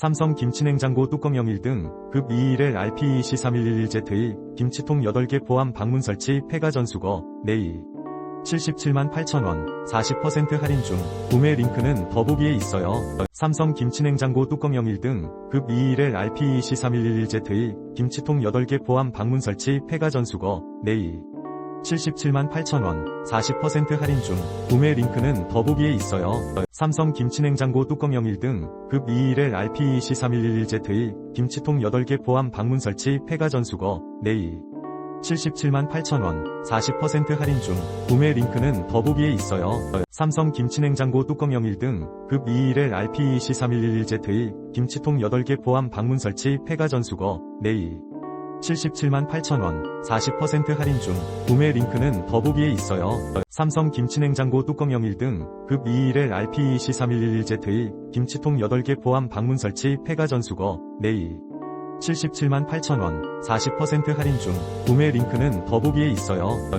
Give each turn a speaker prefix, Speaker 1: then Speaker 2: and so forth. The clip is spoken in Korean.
Speaker 1: 삼성 김치냉장고 뚜껑 01등 급 21L RPEC 3111Z의 김치통 8개 포함 방문 설치 폐가 전수거 내일. 77만 8천원 40% 할인 중. 구매 링크는 더보기에 있어요. 삼성 김치냉장고 뚜껑 01등 급 21L RPEC 3111Z의 김치통 8개 포함 방문 설치 폐가 전수거 내일 77만 8천원 40% 할인 중 구매 링크는 더보기에 있어요. 삼성 김치냉장고 뚜껑 01등 급 21L RPEC 3111Z의 김치통 8개 포함 방문 설치 폐가 전수거 내일 77만 8천원 40% 할인 중 구매 링크는 더보기에 있어요. 삼성 김치냉장고 뚜껑 01등 급 21L RPEC 3111Z의 김치통 8개 포함 방문 설치 폐가 전수거 내일 77만 8천원 40% 할인 중 구매 링크는 더보기에 있어요. 삼성 김치냉장고 뚜껑 01등 급 21L RPEC 3111Z의 김치통 8개 포함 방문 설치 폐가 전수거 내일 77만 8천원 40% 할인 중 구매 링크는 더보기에 있어요.